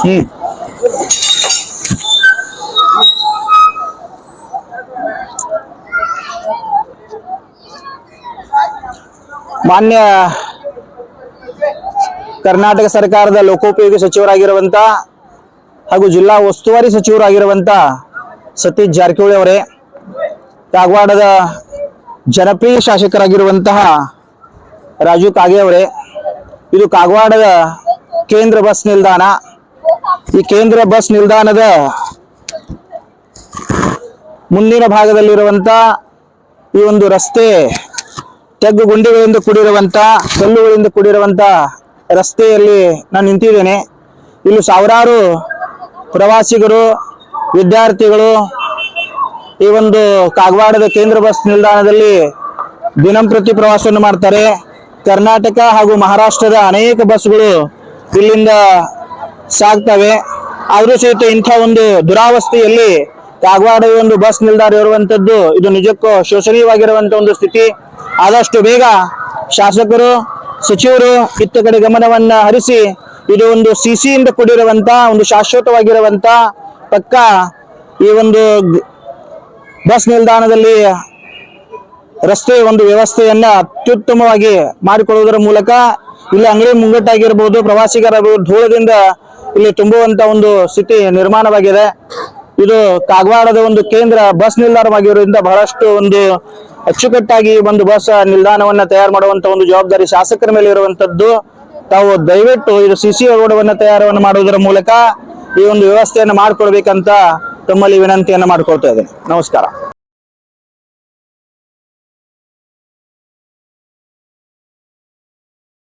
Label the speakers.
Speaker 1: ಹ್ಮ್. ಮಾನ್ಯ ಕರ್ನಾಟಕ ಸರ್ಕಾರದ ಲೋಕೋಪಯೋಗಿ ಸಚಿವರಾಗಿರುವಂತ ಹಾಗೂ ಜಿಲ್ಲಾ ಉಸ್ತುವಾರಿ ಸಚಿವರಾಗಿರುವಂತ ಸತೀಶ್ ಜಾರಕಿಹೊಳಿ ಅವರೇ ಕಾಗವಾಡದ ಜನಪ್ರಿಯ ಶಾಸಕರಾಗಿರುವಂತಹ ರಾಜು ಕಾಗೆ ಅವರೇ, ಇದು ಕಾಗವಾಡದ ಕೇಂದ್ರ ಬಸ್ ನಿಲ್ದಾಣ. ಈ ಕೇಂದ್ರ ಬಸ್ ನಿಲ್ದಾಣದ ಮುಂದಿನ ಭಾಗದಲ್ಲಿರುವಂತ ಈ ಒಂದು ರಸ್ತೆ ತೆಗ್ಗು ಗುಂಡಿಗಳಿಂದ ಕೂಡಿರುವಂತ, ಕಲ್ಲುಗಳಿಂದ ಕೂಡಿರುವಂತ ರಸ್ತೆಯಲ್ಲಿ ನಾನು ನಿಂತಿದ್ದೇನೆ. ಇಲ್ಲಿ ಸಾವಿರಾರು ಪ್ರವಾಸಿಗರು, ವಿದ್ಯಾರ್ಥಿಗಳು ಈ ಒಂದು ಕಾಗವಾಡದ ಕೇಂದ್ರ ಬಸ್ ನಿಲ್ದಾಣದಲ್ಲಿ ದಿನಂಪ್ರತಿ ಪ್ರವಾಸವನ್ನು ಮಾಡ್ತಾರೆ. ಕರ್ನಾಟಕ ಹಾಗೂ ಮಹಾರಾಷ್ಟ್ರದ ಅನೇಕ ಬಸ್ಗಳು ಇಲ್ಲಿಂದ ಸಾಗ್ತವೆ. ಆದರೂ ಸಹಿತ ಇಂಥ ಒಂದು ದುರಾವಸ್ಥೆಯಲ್ಲಿ ಕಾಗವಾಡ ಒಂದು ಬಸ್ ನಿಲ್ದಾಣ ಇರುವಂತದ್ದು ಇದು ನಿಜಕ್ಕೂ ಶೋಷಣೀಯವಾಗಿರುವಂತ ಒಂದು ಸ್ಥಿತಿ. ಆದಷ್ಟು ಬೇಗ ಶಾಸಕರು, ಸಚಿವರು ಇತ್ತ ಕಡೆ ಗಮನವನ್ನ ಹರಿಸಿ ಇದು ಒಂದು ಸಿಸಿಯಿಂದ ಕೂಡಿರುವಂತ ಒಂದು ಶಾಶ್ವತವಾಗಿರುವಂತ ಪಕ್ಕ ಈ ಒಂದು ಬಸ್ ನಿಲ್ದಾಣದಲ್ಲಿ ರಸ್ತೆ ಒಂದು ವ್ಯವಸ್ಥೆಯನ್ನ ಅತ್ಯುತ್ತಮವಾಗಿ ಮಾಡಿಕೊಳ್ಳುವುದರ ಮೂಲಕ ಇಲ್ಲಿ ಅಂಗಡಿ ಮುಂಗಟ್ಟಾಗಿರ್ಬೋದು, ಪ್ರವಾಸಿಗರ ಧೂಳದಿಂದ ಇಲ್ಲಿ ತುಂಬುವಂತ ಒಂದು ಸ್ಥಿತಿ ನಿರ್ಮಾಣವಾಗಿದೆ. ಇದು ಕಾಗವಾಡದ ಒಂದು ಕೇಂದ್ರ ಬಸ್ ನಿಲ್ದಾಣವಾಗಿರುವುದರಿಂದ ಬಹಳಷ್ಟು ಒಂದು ಅಚ್ಚುಕಟ್ಟಾಗಿ ಒಂದು ಬಸ್ ನಿಲ್ದಾಣವನ್ನ ತಯಾರು ಮಾಡುವಂತ ಒಂದು ಜವಾಬ್ದಾರಿ ಶಾಸಕರ ಮೇಲೆ ಇರುವಂತದ್ದು. ತಾವು ದಯವಿಟ್ಟು ಇದು ಸಿಸಿ ರೋಡವನ್ನ ತಯಾರವನ್ನು ಮಾಡುವುದರ ಮೂಲಕ ಈ ಒಂದು ವ್ಯವಸ್ಥೆಯನ್ನು ಮಾಡಿಕೊಡ್ಬೇಕಂತ ತಮ್ಮಲ್ಲಿ ವಿನಂತಿಯನ್ನು ಮಾಡಿಕೊಳ್ತಾ ಇದ್ದೇನೆ. ನಮಸ್ಕಾರ.